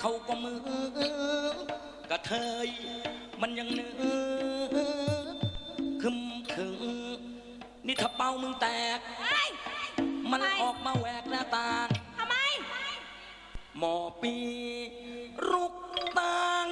เขาก็มือกระเทยมันยังเนื้อคึมขึง นี่ถ้าเป้ามึงแตกเฮ้ยมันทำไมออกมาแหวกหน้าต่างทำไม หมอปีรุกต่าง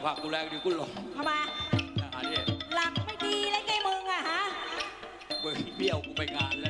มึงอย่าผลักกูแรงดิกูหลงทำไมอ่านี่หลักไม่ดีเลยไงมึงอะฮะมึงเบี้ยวกูไปงานแล้ว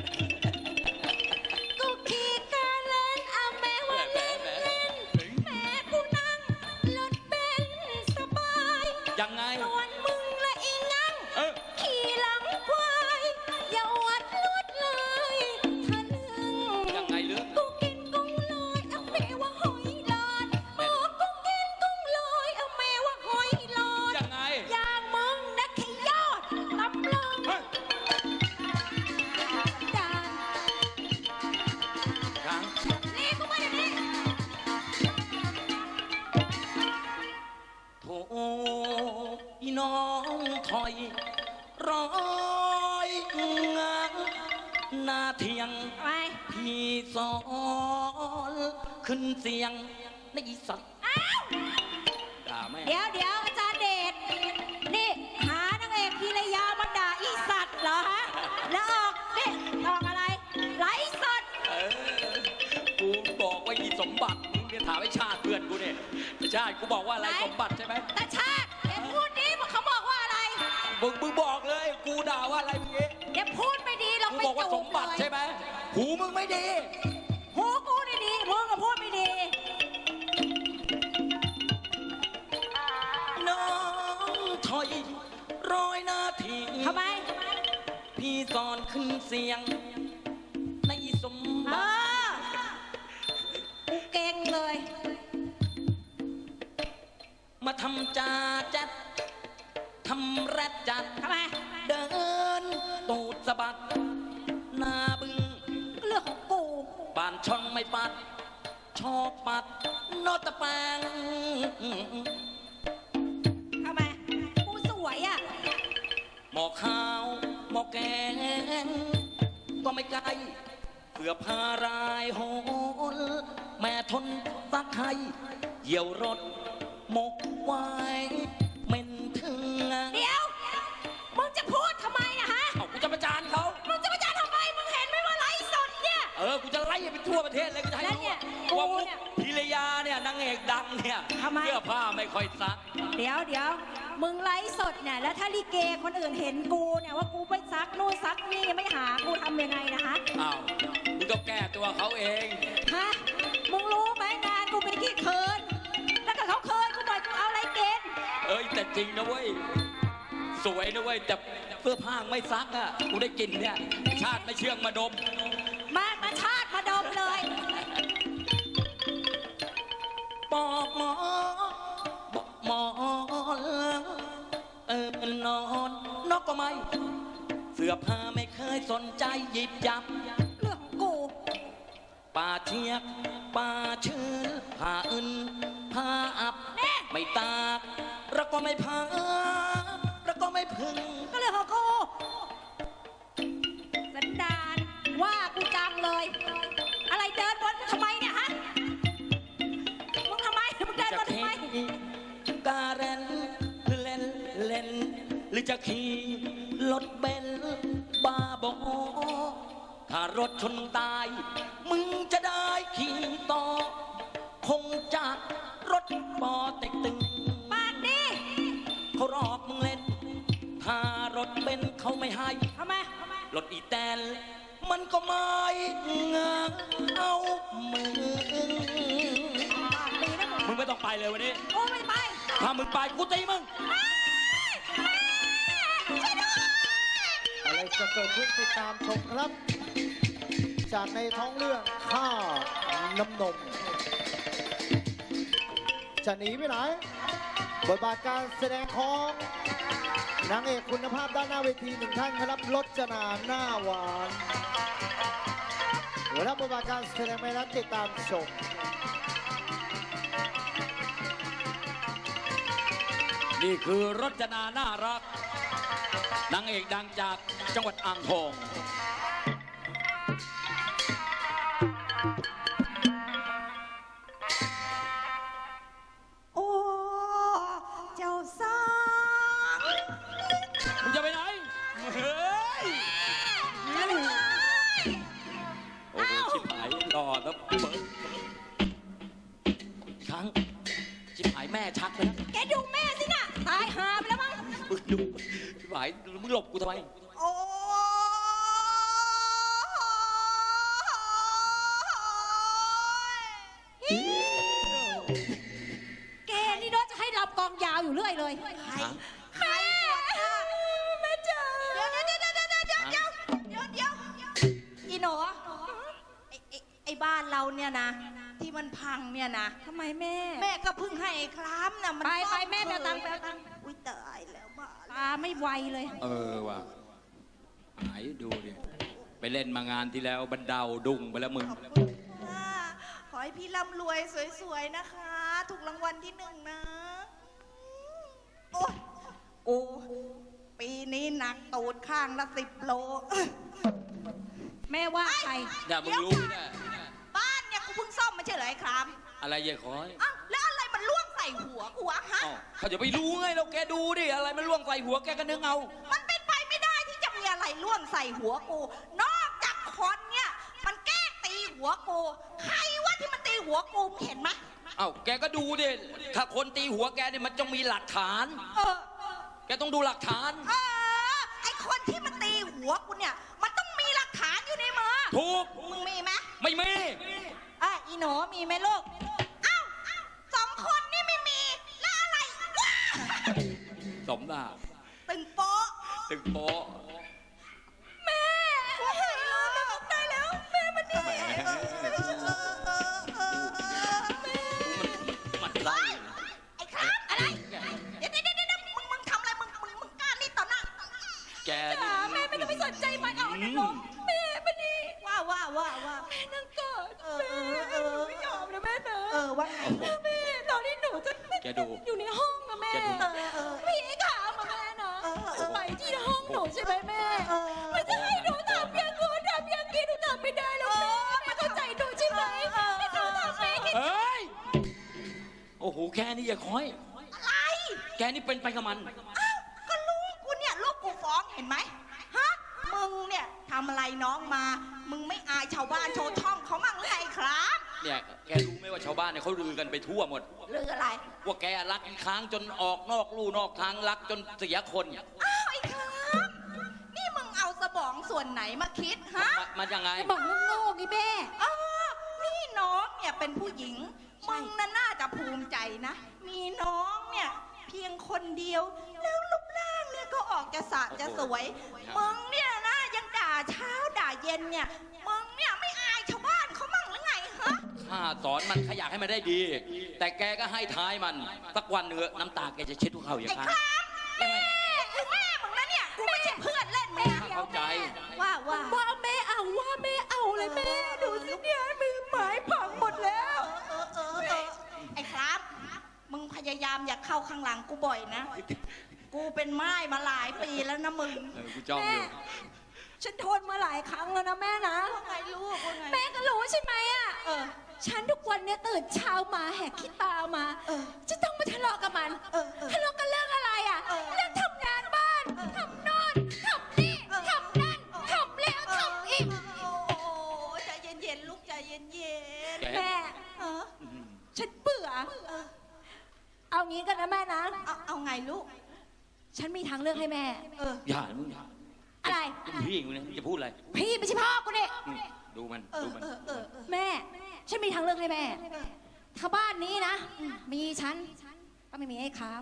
บอกว่าอะไรไหน สมบัติใช่ไหมตาชาติเดี๋ยวพูดดีเขาบอกว่าอะไร มึงมึงบอกเลย กูด่าว่าอะไรเมื่อกี้เดี๋ยวพูดไม่ดีเรากูไม่บอกว่าจูสมบัติเลยใช่ไหมหูมึงไม่ดี ปัดนอตะแปงทำไมกูสวยอะ หมอข้าวหมอแกง ก็ไม่ไกลเพื่อพารายโหนแม่ทนสักไห้เยี่ยวรถหมกไว้ ปทั่วประเทศเลยกูจะให้แล้วรู้เนี่ยว่ากูมุกเนี่ยพิรยาเนี่ยนางเอกดังเนี่ยทำไม เสื้อผ้าไม่ค่อยซัก เดี๋ยวเดี๋ยวมึงไลฟ์สดเนี่ยแล้วถ้าลิเกคนอื่นเห็นกูเนี่ยว่ากูไปซักนู่นซักนี่ไม่หากูทำยังไงนะฮะอ้าวมึงก็แก้ตัวเขาเอง ฮะมึงรู้ไหมงานกูเป็นขี้เคินแล้วก็เขาเคินกูหน่อยกูเอาอะไรเกณฑ์เอ้ยแต่จริงนะเว้ย สวยนะเว้ยแต่เสื้อผ้าไม่ซักอะ กูได้กลินเนี่ย ชาติไม่เชื่องมาดม ปอกหมอ บอกหมอเออนอนนอกก็ไม่ เสื้อผ้าไม่เคยสนใจหยิบจับ เรื่องกู ป่าเชียกป่าชื่อผ้าอื่นผ้าอับ แน่ ไม่ตากแล้วก็ไม่พังแล้วก็ไม่พึง ก็เรื่องของกูสันดานว่ากูจังเลย จะขี่รถเบนซ์บ้าบอถ้ารถชนตาย มึงจะได้ขี่ต่อ คงจากรถปอเต็กตึงปากดีเขาหลอกมึงเล่น ถ้ารถเบนเขาไม่ให้ทำไมรถอีแตน มันก็ไม่งาเอามือปากดีนะมึงมึงไม่ต้องไปเลยวันนี้กูไม่ไป ถ้ามึงไปกูตีมึง เกิดขึ้นติดตามชมครับ จากในท้องเรื่องข้าน้ำนม จะหนีไปไหน บทบาทการแสดงของนางเอกคุณภาพด้านหน้าเวทีหนึ่งท่านครับรจนาหน้าหวานเวลาบทบาทการแสดงไปนั้ติดตามชมนี่คือรจนาน่ารักนางเอกดังจาก จังหวัดอ่างทอง โอ้ เจ้าสางมึงจะไปไหน เฮ้ยโอ้โหชิบหายรอแล้วเปิดอีกครั้ง ชิบหายแม่ชักเลยนะแกดูแม่สิน่ะ ตายหาไปแล้วมั้ง มึงดูชิบหายมึงหลบกูทำไม มนะมันไปไปซ่อแม่ไปเอาตังค์คไปยเอาตังค์ อุ้ยตายแล้วบ้าตาไม่ไวเลยเออว่ะหายดูดิไปเล่นมางานที่แล้วบันเดาดุ้งไปแล้วมึง ขอบคุณค่ะขอให้พี่ร่ำรวยสวยๆนะคะ ถูกรางวัลที่หนึ่งนะ โอ้โอ้ปีนี้หนักตูดข้างละสิบโล แม่ว่าใคร อย่ามึงรู้นะบ้านเนี่ยกูเพิ่งซ่อมไม่ใช่เหรอไอ้ครามอะไรเย่คอยอ้า หัวกูวะฮะเอ้าเขาจะไปรู้ไงเราแกดูดิอะไรมันล่วงใส่หัวแกก็นึกเอามันเป็นไปไม่ได้ที่จะมีอะไรล่วงใส่หัวกู นอกจากคนเนี่ย มันแกล้งตีหัวกู ใครวะที่มันตีหัวกูมึงเห็นไหมเอ้าแกก็ดูดิถ้าคนตีหัวแกเนี่ยมันต้องมีหลักฐาน เออ แกต้องดูหลักฐาน เออ ไอคนที่มันตีหัวกูเนี่ย มันต้องมีหลักฐานอยู่ในมือถูกมึงมีไหมไม่มี อะอีหนูมีไหมลูก สมหน้าตึงโป๊ะตึกโป๊ะแม่โอ้ยแม่บอกได้แล้วแม่มันนี่แหมมันไล่ไอ้ครับอะไรเดี๋ยวเดี๋ยวเดี๋ยวเดี๋ยวมึงมึงทำอะไรมึงมึงมึงกล้านี่ต่อหน้าแกจ๋านี่แม่ไม่ต้องไปสนใจมันเอานะลูกแม่มันนี่ว่าว่าว่าว่าแม่นั่งกอดเออแม่เออเออไม่ยอมนะแม่นะเออว่าไงโอ้โหแม่ตอนนี้หนูจะแกดู มแม่เออมันจะให้หนูทำอย่างงูนทำอย่างนี้หนูทำไม่ได้แล้วแม่แม่เข้าใจหนูใช่ไหมเออที่หนูทำไม่ได้เอ้ย โอ้โหแค่นี้อย่าคอย อะไรแกนี่เป็นไปกับมัน อ้าวก็ลูกกูเนี่ยลูกกูฟ้องเห็นไหมฮะมึงเนี่ยทำอะไรน้องมา มึงไม่อายชาวบ้านชาวช่องเขามั่งหรือไงครับเนี่ย แกรู้ไหมว่าชาวบ้านเนี่ยเขาลือกันไปทั่วหมด หรืออะไรว่าแกรักอีกครั้งจนออกนอกลู่นอกทางรักจนเสียคน อ้าวไอ้ครับนี่ มึงเอาสมองส่วนไหนมาคิดฮะมามายังไง บอกโง่ๆงี้แม่อ๋อนี่น้องเนี่ยเป็นผู้หญิงมึงน่ะน่าจะภูมิใจนะ มีน้องเนี่ยเพียงคนเดียว แล้วรูปร่างเนี่ยก็ออกจะสะจะสวยมึงเนี่ยนะยังด่าเช้าด่าเย็นเนี่ยมึงเนี่ยไม่อายชาวบ้านเขามั่งหรือไงฮะ ข้าสอนมันขยากให้มันได้ดี แต่แกก็ให้ท้ายมันสักวันเนื้อะน้ำตาแกจะเช็ดทุกเขาอย่างไอ้นั้นครับแว่าว่าว่าแม่เอาว่าแม่เอาเลยแม่ ดูสิเนี่ยมือหมายพังหมดแล้ว เออเออเออไอ้ครับ มึงพยายามอย่าเข้าข้างหลังกูบ่อยนะ กูเป็นไม้มาหลายปีแล้วนะมึงเออกูจ้องอยู่ฉันทนมาหลายครั้งแล้วนะแม่นะ ว่าไงลูกว่าไง แม่ก็รู้ใช่ไหมอะเออ ฉันทุกวันเนี่ยตื่นเช้ามาแหกขี้ตามาเออจะต้องมาทะเลาะกับมันเออเออทะเลาะกันเรื่องอะไรอะเออ เรื่องทำงานบ้านเออทำโน่นทำนี่ ใจเย็นๆลูกใจเย็นแกแม่ๆเออฉันเบื่อ เออเอางี้กันนะแม่นะ เอาเอาไงลูก ฉันมีทางเลือกให้แม่ เออ อย่ามึงอย่าอะไร เป็นพี่มึงเนี่ยมึงจะพูดอะไรพี่ไม่ใช่พ่อกูเนี่ยอืมดูมันเอดูอมัน เออเออเออแม่ ฉันมีทางเลือกให้แม่ ถ้าบ้านนี้นะมีฉันก็ไม่มีไอ้ค้าม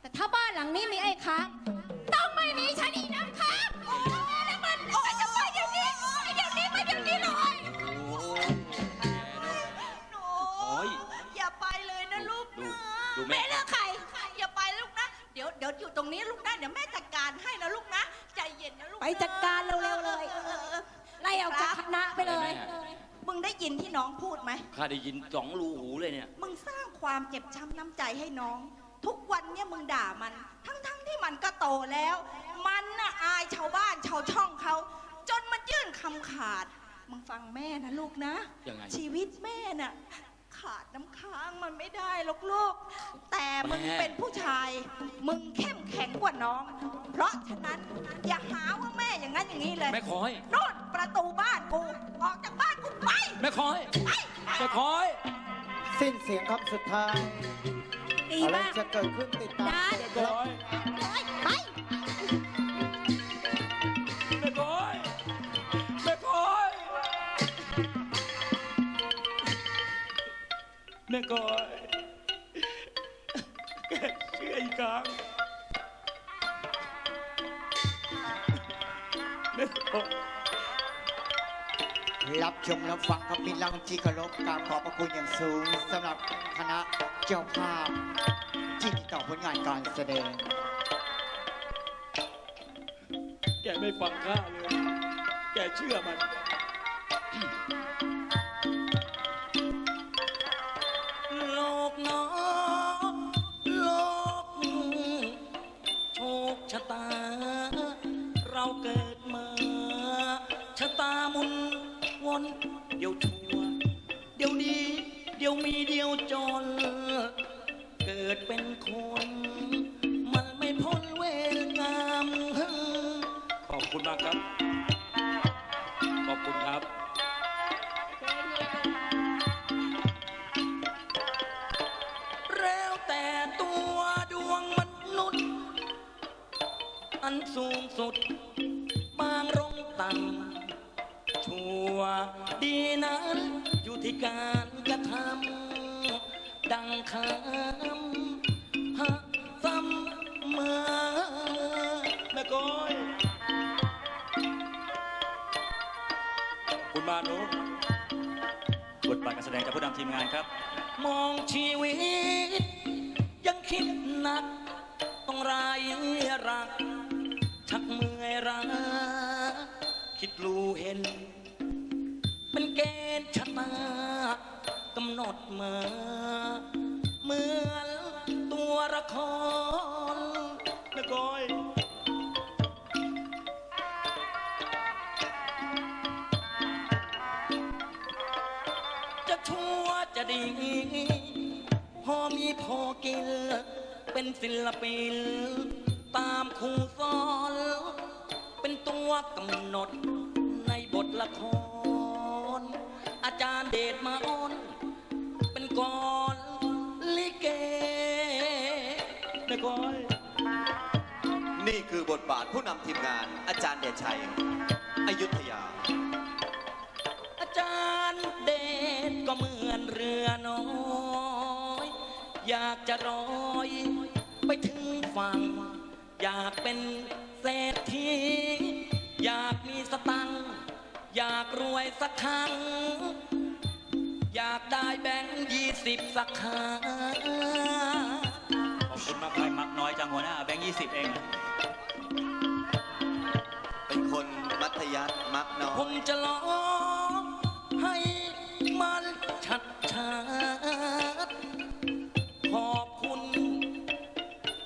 แต่ถ้าบ้านหลังนี้มีไอ้ค้ามต้องไม่มีฉันอีกนะครับโอ้ยแล้วมันมันจะ ยวนี้ไปเดี๋ยวนี้เลยโอ้แกเนอะหนูโอ้ยอย่าไปเลยนะลูกดูนะแม่ แม่เลือกใครอย่าไปลูกนะ เดี๋ยวเดี๋ยวอยู่ตรงนี้ลูกนะเดี๋ยวแม่จัดการให้นะลูกนะใจเย็นนะลูกนะไปจัดการเร็วๆเลย ออออเออไล่ออกจากคณะไปเลย มึงได้ยินที่น้องพูดไหม ข้าได้ยินสองรูหูเลยเนี่ย มึงสร้างความเจ็บช้ำน้ำใจให้น้อง ทุกวันเนี่ยมึงด่ามัน ทั้งๆที่มันก็โตแล้ว มันน่ะอายชาวบ้านชาวช่องเขาจนมันยื่น คำขาด มึงฟังแม่นะลูกนะ ยังไง ชีวิตแม่น่ะ ขาดน้ำค้างมันไม่ได้หรอกลูก แต่มึงแม่ เป็นผู้ชาย มึงเข้มแข็งกว่าน้อง เพราะฉะนั้นอย่าหาว่าแม่อย่างนั้นอย่างนี้เลยแม่คอย โน่นประตูบ้านกู ออกจากบ้านกูไปแม่คอย ไปแม่คอย สิ้นเสียงครับสุดท้าย ดีอะไรมากจะเกิดขึ้นติดตามได้แม่คครับอยไป แม่คอยแกเชื่ออีกครั้งแม่คอยรับชมรับฟังครับมิตรรักที่เคารพกราบขอบพระคุณอย่างสูงสำหรับคณะเจ้าภาพที่ติดต่อผลงานการแสดง แกไม่ฟังข้าเลย แกเชื่อมัน การกระทำดังคำพระซ้ำมาแม่ก้อยคุณมานุบทบาทการแสดงจากผู้นำทีมงานครับ มองชีวิต ยังคิดหนัก ต้องรายรัก ชักเมื่อยราคิดรู้เห็นเป็นเกณฑ์ชะตา กำหนดมาเหมือนตัวละครนะก้อย จะชั่วจะดี พอมีพอกิน เป็นศิลปิน ตามครูสอน เป็นตัวกำหนดในบทละคร อาจารย์เดชมาอ้อ บทบาทผู้นำทีมงานอาจารย์เดชชัย อยุธยา อาจารย์เดชก็เหมือนเรือน้อย อยากจะรอยไปถึงฝั่ง อยากเป็นเศรษฐีอยากมีสตังค์อยากรวยสักครั้ง อยากได้แบงค์ยี่สิบสักครั้ง ขอบคุณมากไปมักน้อยจังหัวหน้าแบงค์ยี่สิบเองนะ มัธยัสถ์มักน้อผยมจะร้องให้มันชัดชัดๆขอบคุณ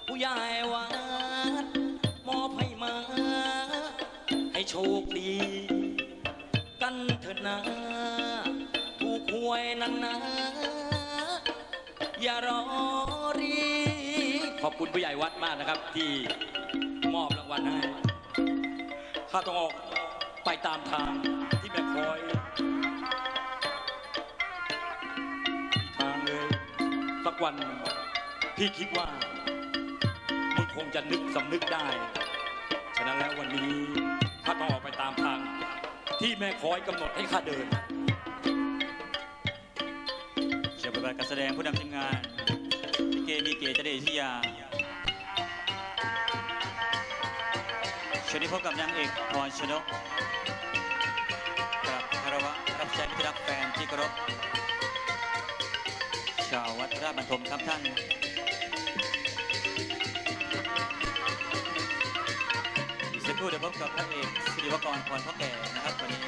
ผู้ใหญ่วัดมอบให้มา ให้โชคดี กันเถอะนะถูกหวยนั้นนะ อย่ารอรี ขอบคุณผู้ใหญ่วัดมากนะครับ ที่มอบรางวัลให้ข้าต้องออก ไปตามทางที่แม่คอยทางเลยสักวันพี่คิดว่ามึงคงจะนึกสำนึกได้ ฉะนั้นแล้ววันนี้ข้าต้องออกไปตามทาง ที่แม่คอยกำหนดให้ข้าเดินเชียร์บทบาทการแสดงผู้นำทีมงานลิเกมีเกเจเดชยาช่วงนี้พบกับนางเอกพรชนก ที่รักแฟนที่เคารพชาววัดราชบันทมครับท่าน อีกสักครู่เดี๋ยวพบกับพระเอกศิริวกรพรพ่อแก่นะครับวันนี้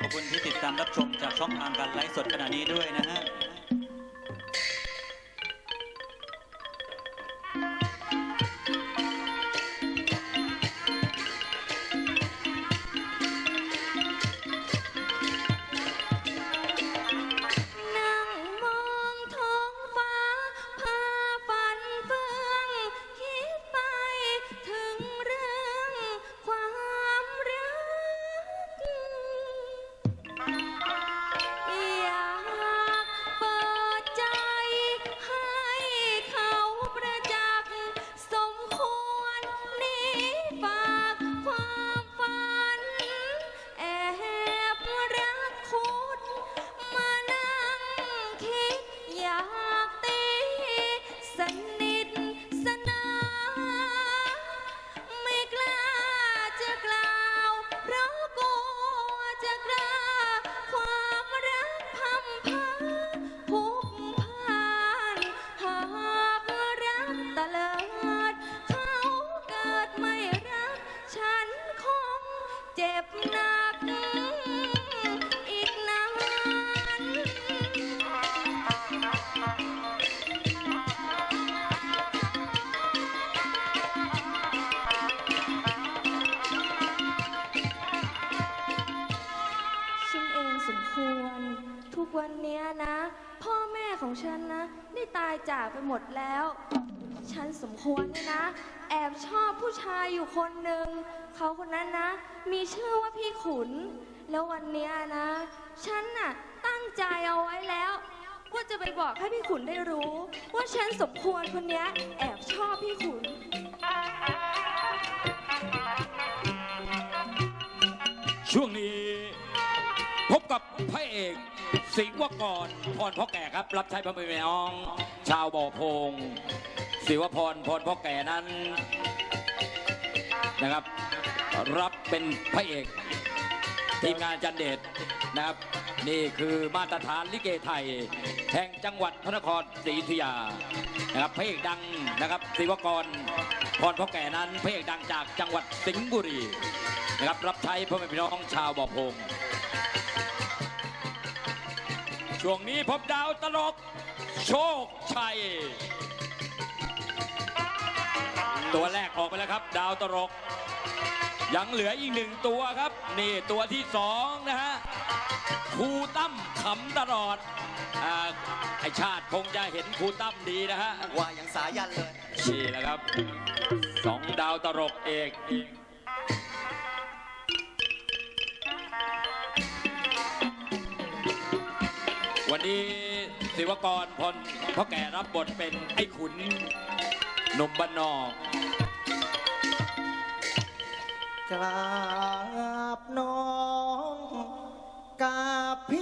ขอบคุณที่ติดตามรับชมจากช่องทางการไลฟ์สดขณะนี้ด้วยนะฮะ อบชอผู้ชายอยู่คนหนึ่ง เขาคนนั้นนะ มีชื่อว่าพี่ขุน แล้ววันเนี้ยนะ ฉันน่ะตั้งใจเอาไว้แล้ว ว่าจะไปบอกให้พี่ขุนได้รู้ ว่าฉันสมควรคนเนี้ยแอบชอบพี่ขุน ช่วงนี้พบกับพระเอกสิงห์วกรพรพ่อแก่ครับ รับใช้พระแม่น้อง ชาวบ่อโพงศิวพรพรพ่อแก่นั้น นะครับ รับเป็นพระเอกทีมงานจันเดชนะครับ นี่คือมาตรฐานลิเกไทย แห่งจังหวัดพระนครศรีอยุธยานะครับพระเอกดังนะครับศิวกรพรพ่อแก่นั้นพระเอกดังจากจังหวัดสิงห์บุรีนะครับรับใช้พ่อแม่พี่น้องชาวบ่อพงช่วงนี้พบดาวตลกโชคชัย ดาวตลก ยังเหลืออีกหนึ่งตัวครับ นี่ตัวที่สองนะฮะครูตั้มขำตลอดอ่าไอชาติคงจะเห็นครูตั้มดีนะฮะ ว่าอย่างสายันเลย นี่แหละครับสองดาวตลกเอกวันนี้ศิวกรพลพ่อแก่รับบทเป็นไอ้ขุนหนุ่มบ้านนอก กราบน้องกราบพี่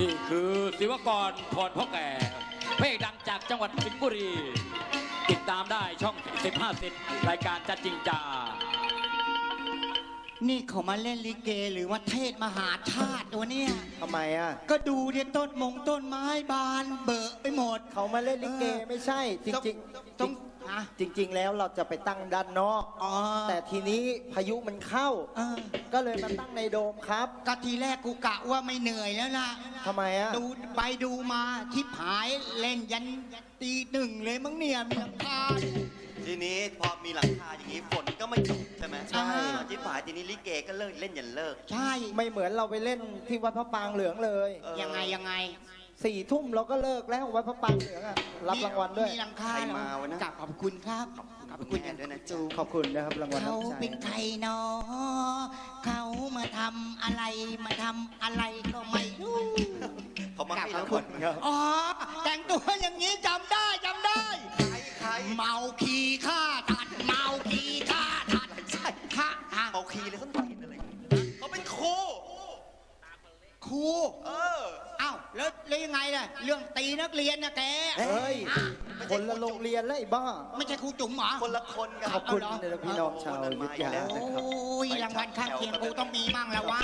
นี่คือศิวกรพรพ่อแก่เพลงดังจากจังหวัดสิงห์บุรี ติดตามได้ช่อง1050รายการจัดจริงจานี่เขามาเล่นลิเกหรือว่าเทศมหาชาติตัวเนี่ย ทำไมอะ ก็ดูที่ต้นมงต้นไม้บานเบอะไปหมด เขามาเล่นลิเกไม่ใช่ จริงๆ ต้อง ฮะจริง ๆ แล้วเราจะไปตั้งด้านนอก อ๋อ แต่ทีนี้พายุมันเข้า เออ ก็เลยมาตั้งในโดมครับ ก็ทีแรกกูกะว่าไม่เหนื่อยแล้วล่ะทำไมอะดูไปดูมาทิพหายเล่นยันตีหนึ่งเลยมั้งเนี่ยมีหลังคาทีนี้พอมีหลังคาอย่างนี้ฝนก็ไม่ตกใช่ไหมใช่ ที่ผายทีนี้ลิเกก็เลิกเล่นยันเลิก ใช่ ไม่เหมือนเราไปเล่นที่วัดพระปรางเหลืองเลยเออยังไงยังไง สี่ทุ่มเราก็เลิกแล้ววัดพระปรางเหลืองอะรับรางวัลด้วย มีหลังคาใครเหรอมาวะนะกราบขอบคุณครับขอบคุณอย่างด้วยนะจูขอบคุณนะครับรางวัลเขาน้ำใจเป็นใครเนาะเขามาทำอะไรมาทำอะไรก็ไม่รู้ เขามาให้ขอราบงคุวัณลครับอ๋อ แต่งตัวอย่างนี้จำได้จำได้ ใครใครเมาคีฆ่าทัดเมาคีฆ่าทัดใช่ฆ่าอะเอาคีย์เลยสักหน่อยอะไรเขาเป็นครูครูเออเอ้า แล้วแล้วยังไงล่ะ เรื่องตีนักเรียนนะแกเฮ้ย คนละโรงเรียนแล้วไอ้บ้า ไม่ใช่ครูจุ๋มเหรอ คนละคนกันขอบคุณเอาเหรอนะพี่น้องชาวอยุทธยาแล้วนะครับ โอ้ยรางวัลข้างเคียงกูต้องมีมั่งแล้ววะ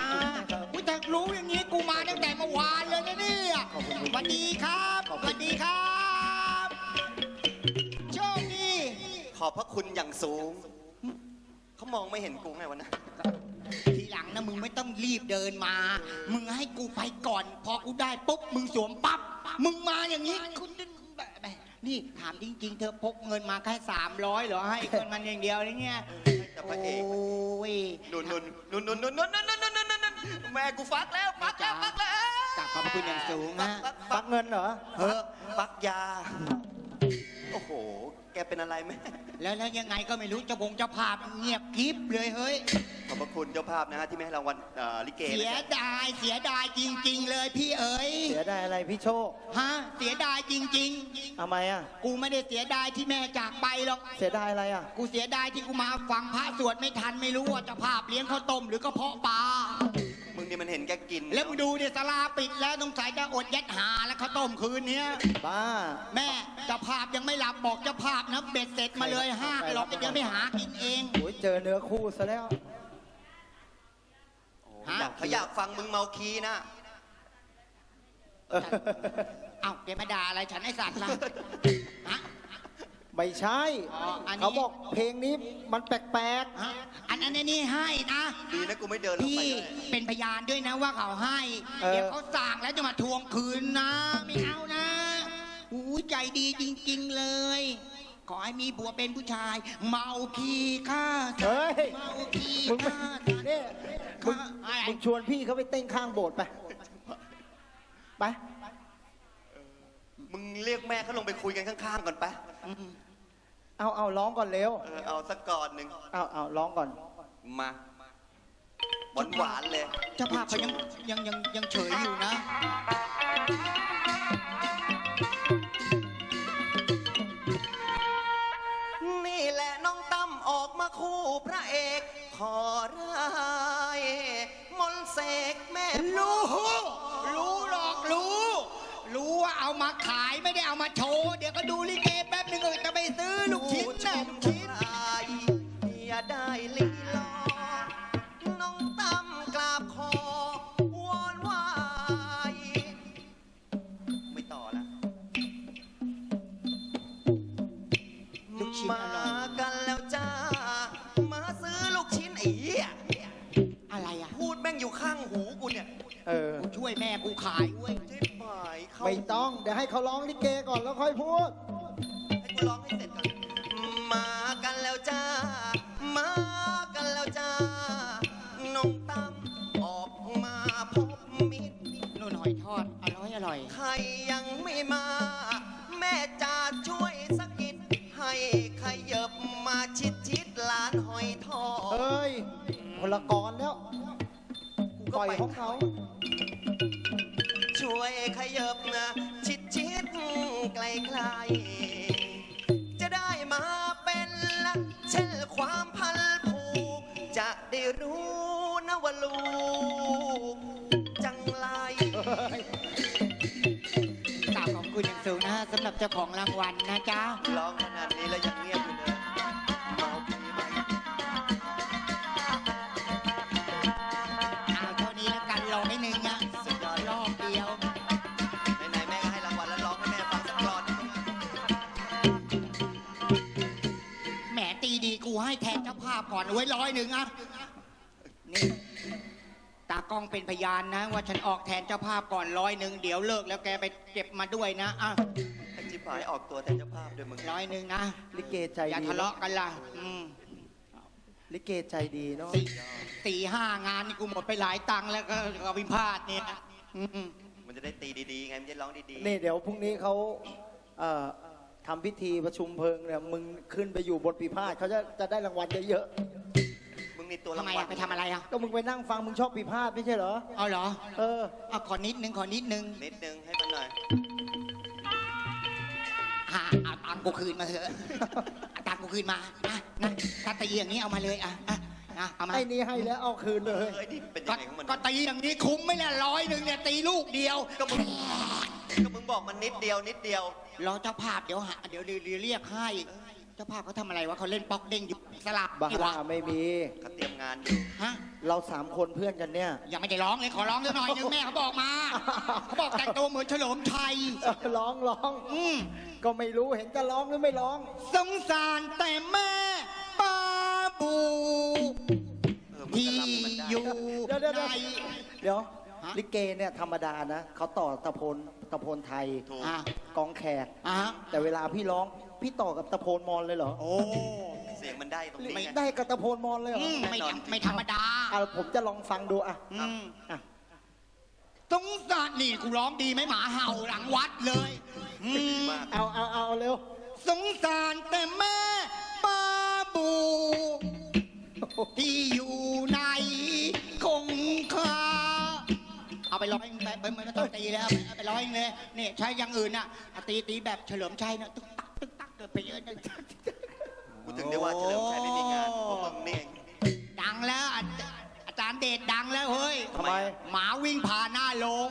อุ้ยแต่รู้อย่างนี้กูมาตั้งแต่เมื่อวานเลยนะเนี่ยขอบคุณสวัสดีครับสวัสดีครับโชคดีขอบพระคุณอย่างสูง เขามองไม่เห็นกูไงวะนะ ทีหลังนะมึงไม่ต้องรีบเดินมา มึงให้กูไปก่อน พอกูได้ปุ๊บมึงสวมปั๊บ มึงมาอย่างนี้คุณนี่ถามจริง ๆ เธอพกเงินมาแค่สามร้อยเหรอให้เงินมันอย่างเดียวเลยเนี่ยแต่พระเอกโอ้ยนุ่นนุ่นนุ่นนุ่นนุ่นนุ่นนุ่นนุ่นนุ่นนุ่นแม่กูฟักแล้วฟักแล้วฟักแล้วกลับขอบคุณอย่างสูงนะฟักฟักเงินเหรอเออฟักยา โอ้โห แกเป็นอะไรไหมแล้วแล้วยังไงก็ไม่รู้เจ้าบงเจ้าภาพเงียบกริบเลยเฮ้ย ขอบพระคุณเจ้าภาพนะฮะที่ไม่ให้รางวัลเอ่อลิเกเสียดายเสียดายจริง ๆ เลยพี่เอ๋ยเสียดายอะไรพี่โชคฮะเสียดายจริง ทำไมอะ ๆ กูไม่ได้เสียดายที่แม่จากไปหรอก เสียดายอะไรอะ กูเสียดายที่กูมาฟังพระสวดไม่ทันไม่รู้ว่าเจะภาพเลี้ยงข้าวต้มหรือกระเพาะปลา มึงนี่มันเห็นแกกินแล้วมึงดูเนี่ยสลาปิดแล้วต้องใส่จะอดยัดหาแล้วข้าวต้มคืนเนี้ย บ้า แม่เจ้าภาพยังไม่หลับบอกเจ้าภาพนะเบ็ดเสร็จมาเลยห้าหรอกเดี๋ยวไม่หากินเอง โอ้ยเจอเนื้อคู่ซะแล้วฮะ อยากเขาอยากฟังมึงเมาคีนะ เอ้าแกมาด่าอะไรฉันไอ้สัตว์ล่ะฮะ ไม่ใช่ อ๋ออันนี้ เขาบอกเพลงนี้มันแปลกฮะอันนั้นนี่ให้นะ ดีนะกูไม่เดินลงพี่ไปเลยเป็นพยานด้วยนะว่าเขาให้ เดี๋ยวเขาสั่งแล้วจะมาทวงคืนนะ ไม่เอานะอู้ใจดีจริง ๆเลย ขอให้มีผัวเป็นผู้ชาย เมาคีฆ่าๆเฮ้ย เมาคีมึงไม่ฆ่าเนี่ยมึงอะไรมึงชวนพี่เขาไปเต้นข้างโบสถ์ไป ไป มึงเรียกแม่เขาลงไปคุยกันข้างๆก่อนไปอืม เอาเอาร้องก่อนเร็ว เออเอาสักก่อนหนึ่งเอาเอาร้องก่อน มาหวานหวานๆเลยเจ้าภาพเขายังยังยังยังเฉยอยู่นะ นี่แหละน้องตั้มออกมาคู่พระเอกขอร้ายมนต์เสกแม่รู้ รู้หรอกรู้ รู้ว่าเอามาขายไม่ได้เอามาโช คนละกรแล้วปล่อยของเขา ช่วยขยับนะชิดชิดๆไกลไกลๆจะได้มาเป็นละเช่นความพันผูก จะได้รู้นะว่าลูกจังไรกราบขอบคุณอย่างสูงนะฮะสำหรับเจ้าของรางวัลนะจ๊ะร้องขนาดนี้แล้วยังเงียบอยู่าภาพก่อนไว้ร้อยหนึ่งอะนี่ตากล้องเป็นพยานนะ ว่าฉันออกแทนเจ้าภาพก่อนร้อยหนึ่งเดี๋ยวเลิกแล้วแกไปเก็บมาด้วยนะอะไอ้จิบหายออกตัวแทนเจ้าภาพด้วยมึงร้อยหนึ่งนะลิเกใจอย่าดีทะเลาะกันล่ะอืมลิเกใจดีเนาะสี่สี่ห้างานนี่กูหมดไปหลายตังค์แล้วก็ก็วิพาทเนี่ยอืม มันจะได้ตีดีๆไงมันจะร้องดีนี่เดี๋ยวพรุ่งนี้เขาเอ่อ ทำพิธีประชุมเพลิงเนี่ยมึงขึ้นไปอยู่บนปีพาดเขาจะจะได้รางวัลเยอะๆมึงนี่ตัวทำรางไมวัลอะไปทำอะไรอะๆก็มึงไปนั่งฟังมึงชอบปีพาดไม่ใช่เหรอ เอาเหรอเออ เอาขอนิดนึงขอนิดนึงนิดนึงให้มันหน่อยอะเอาตังค์กูคืนมาเถอะเอาตังค์กูคืนมานะนะถ้าตีอย่างนี้เอามาเลยอะอะนะเอามาไอ้นี่ให้แล้วเอาคืนเลย เอ้ยนี่เป็นยัก็งไงของมันก็ตีอย่างนี้คุ้มไหมล่ะร้อยหนึ่งเนี่ยตีลูกเดียวก็มึง ก็มึงบอกมันนิดเดียวนิดเดียว รอเจ้าภาพเดี๋ยวหาเดี๋ยวเดี๋ยวเดี๋ยวเรียกให้ เจ้าภาพเขาทำอะไรวะเขาเล่นป๊อกเด้งอยู่สลับบ้าที่วะไม่มีเขาเตรียมงานอยู่ฮะเราสามคนเพื่อนกันเนี่ย ยังไม่ได้ร้องเลยขอร้องสักหน่อยนึงแม่เขาบอกมาเขาบอกแต่งตัวเหมือนเฉลิมชัยเออร้องร้องอืม ก็ไม่รู้เห็นจะร้องหรือไม่ร้อง สงสารแต่แม่ป้าบูเออมึงที่จะรับให้มันได้ อยู่เดี๋ยวเดี๋ยวใน เดี๋ยวฮะ ลิเกเนี่ยธรรมดานะเขาต่อตะโพนตะโพนไทยถูก อะกองแขก อะแต่เวลาพี่ร้องพี่ต่อกับตะโพนมอนเลยเหรอโอ้เสียงมันได้ตรงนี้ไม่ไง ได้กับตะโพนมอนเลยเหรออืมไม่ธรรมไม่ธรรมดาอะผมจะลองฟังดูอะอืมอะสงสารนี่กูร้องดีไหมหมาเห่าหลังวัดเลยอืดีมมากเอาเอาเอาเร็วสงสารแต่แม่ป้าบู ที่อยู่ใน ไปร้อยไปไปไม่ต้องตีแล้วเอาไปร้อยเลยนี่ใช้อย่างอื่นน่ะตีตีแบบเฉลิมชัยนะตึ๊กตักตึ๊กตักเกิดไปเยอะนะกูถึงได้ว่าเฉลิมชัยไม่มีงานเพราะมึงนี่เอง ดังแล้วอาจอาจารย์เดชดังแล้วเฮ้ยทำไม หมาวิ่งผ่านหน้าโรง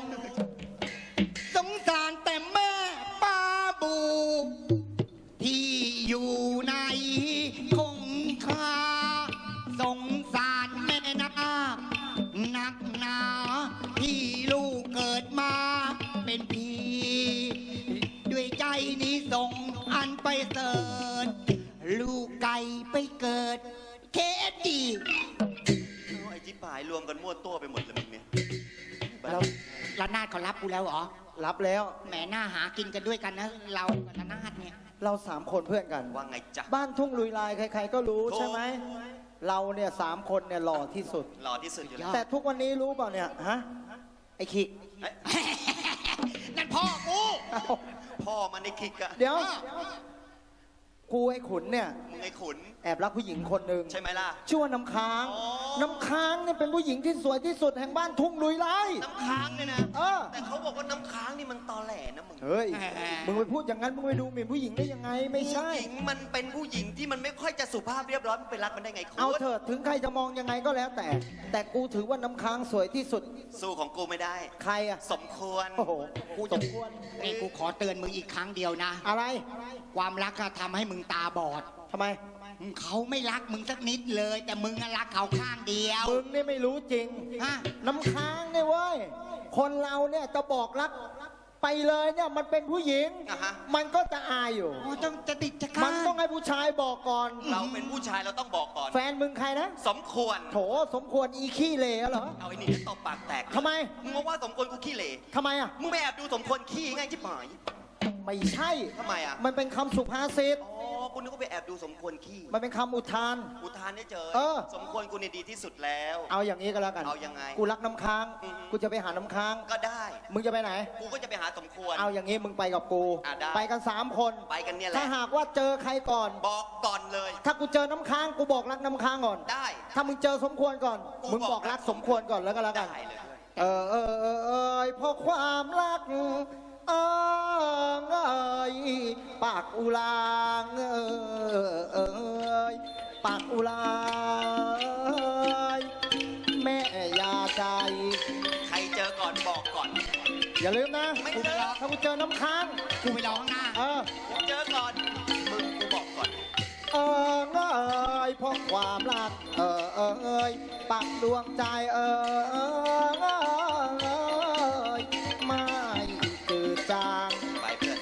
วมกันมั่วตัวไปหมดเลยมึงเนี่ยเราละนาดเขารับกูแล้วเหรอรับแล้ว แหมหน้าหากินกันด้วยกันนะ เรากับละนาดเนี่ย เราสามคนเพื่อนกัน ว่าไงจ๊ะ บ้านทุ่งลุยลายใคร ๆ ก็รู้ถูก ใช่ไหม เราเนี่ยสามคนเนี่ยหล่อที่สุด หล่อที่สุดอยู่แล้วแต่ทุกวันนี้รู้เปล่าเนี่ยฮะไอ้ขิกเอ้ยนั่นพ่อกูเอ้าพ่อมันในคิกอะเดี๋ยว กูไอ้ขุนเนี่ยมึงไอ้ขุน แอบรักผู้หญิงคนหนึ่งใช่ไหมล่ะ ชื่อว่าน้ำค้าง อ๋อ น้ำค้างเนี่ยเป็นผู้หญิงที่สวยที่สุดแห่งบ้านทุ่งลุยลายน้ำค้างเนี่ยนะ เออแต่เขาบอกว่าน้ำค้างนี่มันตอแหลนะมึงเฮ้ยมึงไปพูดอย่างนั้นมึงไปดูหมิ่นผู้หญิงได้ยังไงไม่ใช่ ผู้หญิงมันเป็นผู้หญิงที่มันไม่ค่อยจะสุภาพเรียบร้อยมันไปรักมันได้ไงคุณเอาเถอะถึงใครจะมองยังไงก็แล้วแต่ แต่กูถือว่าน้ำค้างสวยที่สุดสู้ของกูไม่ได้ ใครอะสมควร โอ้โหกูสจะมควรนี่กูขอเตือนมึงอีกครั้งเดียวนะ อะไรความรักก็ทำให้มึงตาบอด ทำไม เขาไม่รักมึงสักนิดเลย แต่มึงอะรักเขาข้างเดียว มึงนี่ไม่รู้จริง ฮะ น้ำค้างเนี่ยเว้ย คนเราเนี่ยจะบอกรักไปเลยเนี่ยมันเป็นผู้หญิง อะฮะ มันก็จะอายอยู่ โอ้ต้องจะติดจะมันต้องให้ผู้ชายบอกก่อน เราเป็นผู้ชายเราต้องบอกก่อน แฟนมึงใครนะ สมควร โถสมควรอีขี้เหร่เหรอ เอาไอ้นี่จะตบปากแตกทำไม มึงมาว่าสมควรกูขี้เหร่ทำไมอะ มึงไปแอบดูสมควรขี้ไงชิบหาย ไม่ใช่ ทำไมอะ มันเป็นคำสุภาษิต อ๋อกูนึกว่าไปแอบดูสมควรขี้มันเป็นคำอุทานกูทานได้เจอ เออ สมควรกูเนี่ยดีที่สุดแล้ว เอาอย่างนี้ก็แล้วกัน เอายังไงกูรักน้ำค้าง อือฮึ กูจะไปหาน้ำค้าง ก็ได้ มึงจะไปไหน กูก็จะไปหาสมควร เอาอย่างนี้มึงไปกับกู อะได้ ไปกันสามคน ไปกันเนี่ยแหถ้าละ หากว่าเจอใครก่อน บอกก่อนเลย ถ้ากูเจอน้ำค้างกูบอกรักน้ำค้างก่อน ได้ ถ้ามึงเจอสมควรก่อน กูมึงบอกรักสมควรก่อนแล้วก็แล้วกัน ได้เลย เออเออเออเอยเพราะความรัก เออเอยปากอุลางเออเอยปากอุลางเอยแม่ยาใจ ใครเจอก่อนบอกก่อน อย่าลืมนะไม่เจอ ถ้ากูเจอน้ำค้าง กูไปรอข้างหน้า เออกูเจอก่อน มึงกูบอกก่อน เออเอยเพราะความรัก เออเออเอยปักดวงใจเออเออเอ